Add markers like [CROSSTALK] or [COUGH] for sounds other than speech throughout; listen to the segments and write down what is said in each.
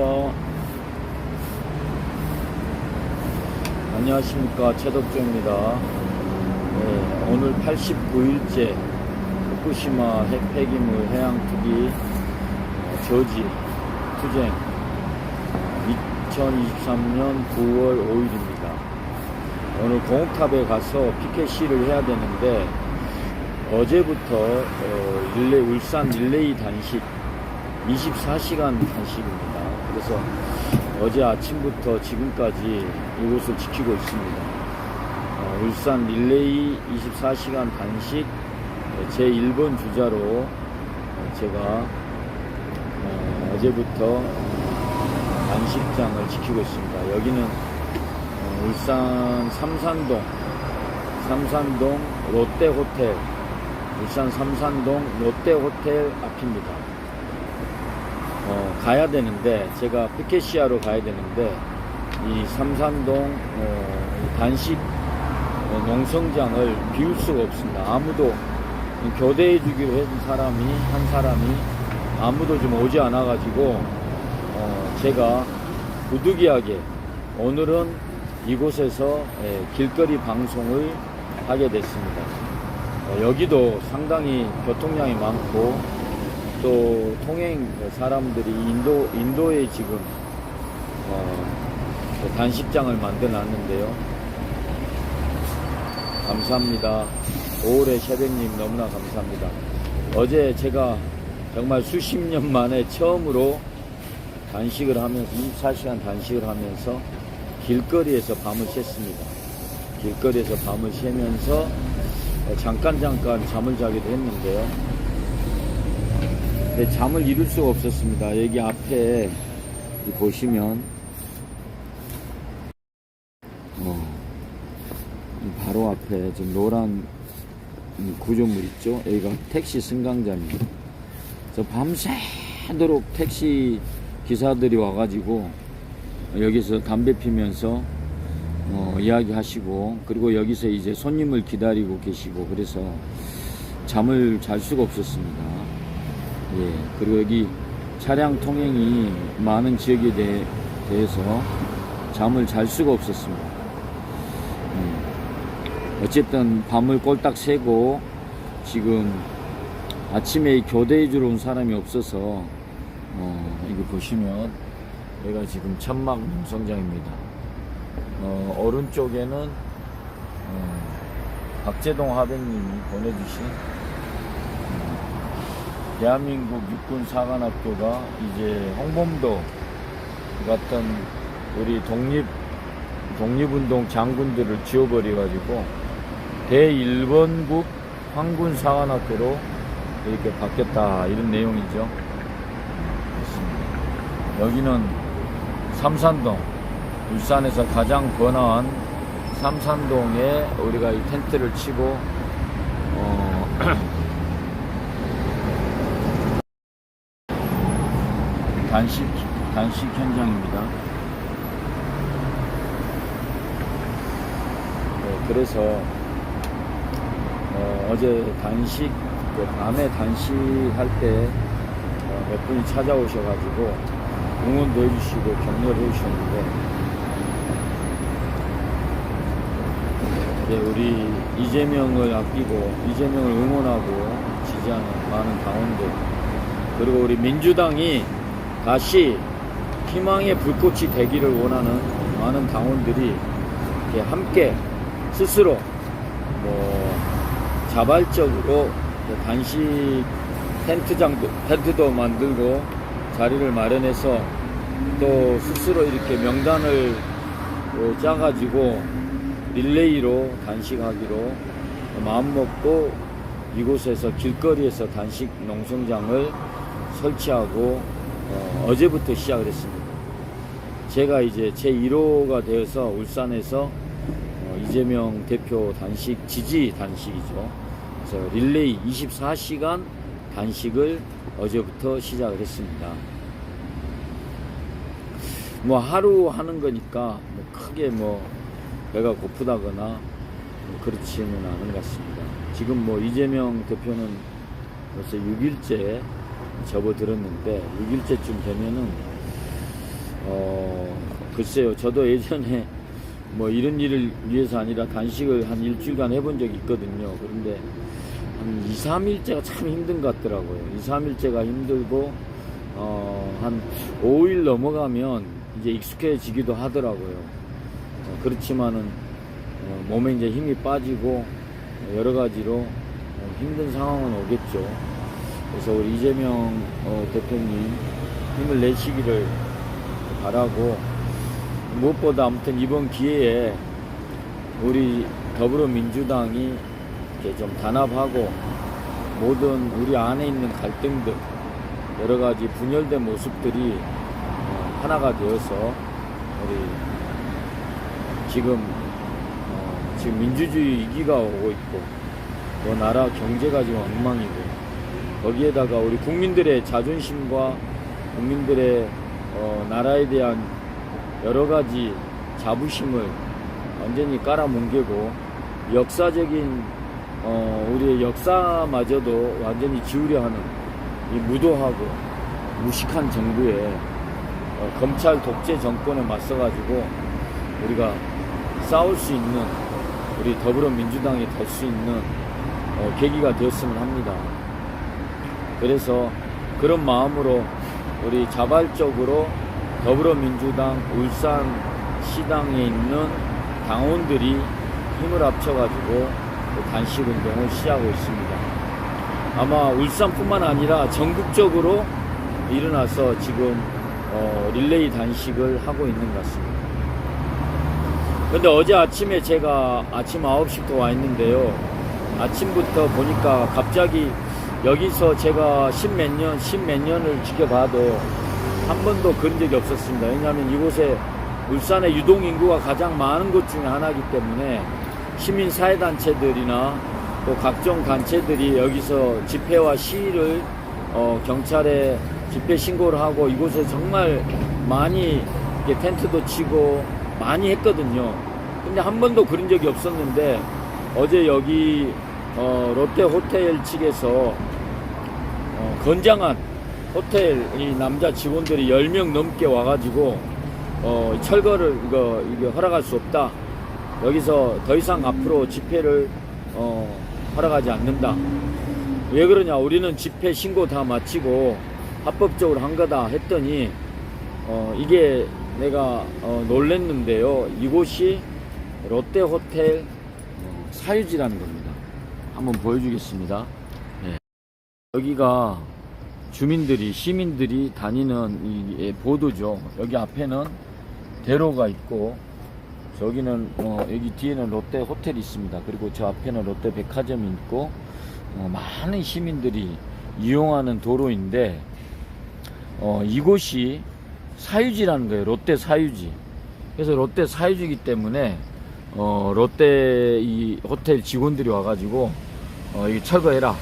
수고하십니다. 안녕하십니까. 최덕조입니다. 네, 오늘 89일째 후쿠시마 핵 폐기물 해양 투기 어, 저지 투쟁 2023년 9월 5일입니다. 오늘 공업탑에 가서 피켓시를 해야 되는데 어제부터 어, 릴레, 울산 릴레이 단식 24시간 단식입니다. 그래서 어제 아침부터 지금까지 이곳을 지키고 있습니다. 어, 울산 릴레이 24시간 단식 제 1번 주자로 어, 제가 어, 어제부터 단식장을 지키고 있습니다. 여기는 어, 울산 삼산동 삼산동 롯데호텔 울산 삼산동 롯데호텔 앞입니다. 어, 가야 되는데 제가 피케시아로 가야 되는데 이 삼산동 어, 이 단식 어, 농성장을 비울 수가 없습니다. 아무도 교대해 주기로 했던 사람이 한 사람이 아무도 좀 오지 않아 가지고 어, 제가 부득이하게 오늘은 이곳에서 예, 길거리 방송을 하게 됐습니다. 어, 여기도 상당히 교통량이 많고 또 통행 사람들이 인도 인도에 지금 어, 그 단식장을 만들어 놨는데요. 감사합니다. 5월의 셰백님 너무나 감사합니다. 어제 제가 정말 수십 년 만에 처음으로 단식을 하면서 24시간 단식을 하면서 길거리에서 밤을 샜습니다. 길거리에서 밤을 새면서 잠깐 잠깐 잠을 자기도 했는데요. 근데 잠을 이룰 수가 없었습니다. 여기 앞에 보시면 어, 이 바로 앞에 지금 노란 이 구조물 있죠? 여기가 택시 승강장입니다. 저 밤새도록 택시 기사들이 와가지고 여기서 담배 피면서 어, 이야기하시고 그리고 여기서 이제 손님을 기다리고 계시고 그래서 잠을 잘 수가 없었습니다. 예, 그리고 여기 차량 통행이 많은 지역에 대, 대해서 잠을 잘 수가 없었습니다. 음, 어쨌든 밤을 꼴딱 새고 지금 아침에 이 교대해 주러 온 사람이 없어서 어, 이거 보시면 여기가 지금 천막 농성장입니다. 어, 오른쪽에는 어, 박재동 하백님이 보내주신 어, 대한민국 육군 사관학교가 이제 홍범도 같은 우리 독립 독립운동 장군들을 지워버려 가지고 대1번국 황군 사관학교로 이렇게 바뀌었다 이런 내용이죠. 여기는 삼산동 울산에서 가장 번화한 삼산동에 우리가 이 텐트를 치고 어, [CLEARS THROAT] 단식 단식 현장입니다. 네, 그래서 어, 제 단식 그 밤에 단식할 때몇 분이 찾아오셔가지고 응원도 해주시고 격려를 해주셨는데 네, 우리 이재명을 아끼고 이재명을 응원하고 지지하는 많은 당원들 그리고 우리 민주당이 다시 희망의 불꽃이 되기를 원하는 많은 당원들이 함께 스스로 뭐 자발적으로 단식 텐트장도 텐트도 만들고 자리를 마련해서 또 스스로 이렇게 명단을 어, 짜가지고 릴레이로 단식하기로 마음먹고 이곳에서 길거리에서 단식 농성장을 설치하고 어, 제부터 시작을 했습니다. 제가 이제 제 1호가 되어서 울산에서 어, 이재명 대표 단식 지지 단식이죠. 그래서 릴레이 24시간 단식을 어제부터 시작을 했습니다. 뭐 하루 하는 거니까 뭐 크게 뭐 배가 고프다거나 뭐 그렇지는 않은 것 같습니다. 지금 뭐 이재명 대표는 벌써 6일째 접어들었는데 6일째쯤 되면은 어, 글쎄요. 저도 예전에 뭐 이런 일을 위해서 아니라 단식을 한 일주일간 해본 적이 있거든요. 그런데 한 2, 3일째가 참 힘든 것 같더라고요. 2, 3일째가 힘들고, 어, 한 5일 넘어가면 이제 익숙해지기도 하더라고요. 어, 그렇지만은, 어, 몸에 이제 힘이 빠지고, 여러 가지로 어, 힘든 상황은 오겠죠. 그래서 우리 이재명 어, 대표님 힘을 내시기를 바라고, 무엇보다 아무튼 이번 기회에 우리 더불어민주당이 이렇게 좀 단합하고 모든 우리 안에 있는 갈등들 여러 가지 분열된 모습들이 어, 하나가 되어서 우리 지금 어, 지금 민주주의 위기가 오고 있고 또 나라 경제가 지금 엉망이고 거기에다가 우리 국민들의 자존심과 국민들의 어, 나라에 대한 여러 가지 자부심을 완전히 깔아뭉개고 역사적인 어, 우리의 역사마저도 완전히 지우려 하는 이 무도하고 무식한 정부의 어, 검찰 독재 정권에 맞서가지고 우리가 싸울 수 있는 우리 더불어민주당이 될 수 있는 어, 계기가 되었으면 합니다. 그래서 그런 마음으로 우리 자발적으로 더불어민주당 울산 시당에 있는 당원들이 힘을 합쳐가지고 그 단식 운동을 시작하고 있습니다. 아마 울산뿐만 아니라 전국적으로 일어나서 지금 어, 릴레이 단식을 하고 있는 것 같습니다. 근데 어제 아침에 제가 아침 9시부터 와 있는데요. 아침부터 보니까 갑자기 여기서 제가 십몇 년, 십몇 년을 지켜봐도 한 번도 그런 적이 없었습니다. 왜냐하면 이곳에 울산의 유동인구가 가장 많은 곳 중에 하나이기 때문에 시민사회단체들이나 또 각종 단체들이 여기서 집회와 시위를 어, 경찰에 집회 신고를 하고 이곳에 정말 많이 텐트도 치고 많이 했거든요. 근데 한 번도 그런 적이 없었는데 어제 여기 어, 롯데 호텔 측에서 어, 건장한 호텔 이 남자 직원들이 10명 넘게 와가지고 어, 이 철거를 이거, 이거 허락할 수 없다. 여기서 더 이상 앞으로 집회를 어, 허락하지 않는다. 왜 그러냐? 우리는 집회 신고 다 마치고 합법적으로 한 거다 했더니 어, 이게 내가 어, 놀랬는데요. 이곳이 롯데 호텔 어, 사유지라는 겁니다. 한번 보여주겠습니다. 네. 여기가 주민들이 시민들이 다니는 이 예, 보도죠. 여기 앞에는 대로가 있고 저기는 어, 여기 뒤에는 롯데 호텔이 있습니다. 그리고 저 앞에는 롯데 백화점이 있고 어, 많은 시민들이 이용하는 도로인데 어, 이곳이 사유지라는 거예요. 롯데 사유지. 그래서 롯데 사유지이기 때문에 어, 롯데 이 호텔 직원들이 와가지고 어, 이게 철거해라.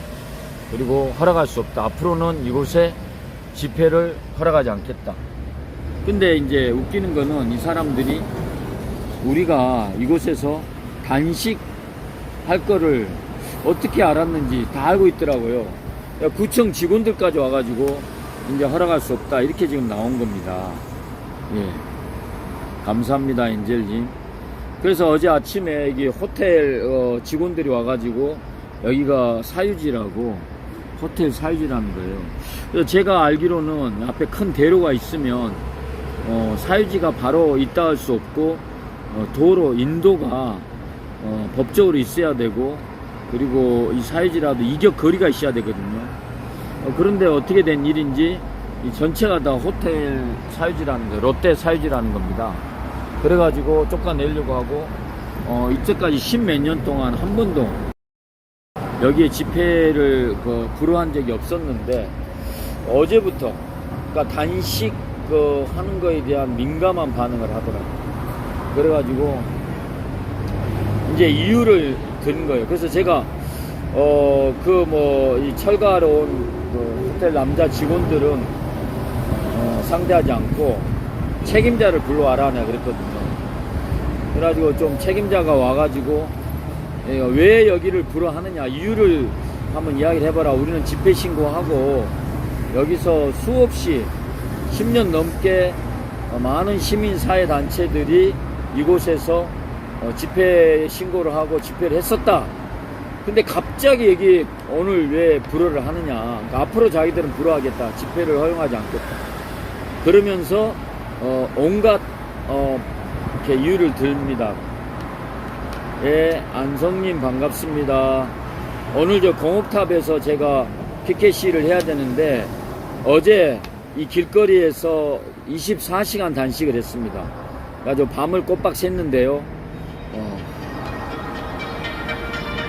그리고 허락할 수 없다. 앞으로는 이곳에 집회를 허락하지 않겠다. 근데 이제 웃기는 거는 이 사람들이 우리가 이곳에서 단식 할 거를 어떻게 알았는지 다 알고 있더라고요. 구청 직원들까지 와가지고 이제 허락할 수 없다. 이렇게 지금 나온 겁니다. 예. 감사합니다, 엔젤님. 그래서 어제 아침에 여기 호텔 어, 직원들이 와가지고 여기가 사유지라고 호텔 사유지라는 거예요. 그래서 제가 알기로는 앞에 큰 대로가 있으면 어, 사유지가 바로 있다 할 수 없고 어, 도로 인도가 어, 법적으로 있어야 되고 그리고 이 사유지라도 이격 거리가 있어야 되거든요. 어, 그런데 어떻게 된 일인지 이 전체가 다 호텔 사유지라는 거예요. 롯데 사유지라는 겁니다. 그래가지고 쫓아내려고 하고 어, 이때까지 십몇 년 동안 한 번도 여기에 집회를 그 불허한 적이 없었는데 어제부터 그러니까 단식 그 하는 거에 대한 민감한 반응을 하더라고요. 그래가지고 이제 이유를 드는 거예요. 그래서 제가 어 그 뭐 이 철거하러 온그 호텔 남자 직원들은 어, 상대하지 않고 책임자를 불러와라 내가 그랬거든요. 그래가지고 좀 책임자가 와가지고 예, 왜 여기를 불허하느냐 이유를 한번 이야기를 해봐라. 우리는 집회 신고하고 여기서 수없이 10년 넘게 어, 많은 시민사회 단체들이 이곳에서 어, 집회 신고를 하고 집회를 했었다. 근데 갑자기 여기 오늘 왜 불허를 하느냐. 그러니까 앞으로 자기들은 불허하겠다. 집회를 허용하지 않겠다. 그러면서 어, 온갖 어, 이유를 듭니다. 예, 안성님 반갑습니다. 오늘 저 공업탑에서 제가 피켓시를 해야 되는데 어제 이 길거리에서 24시간 단식을 했습니다. 그래서 밤을 꼬박 샜는데요.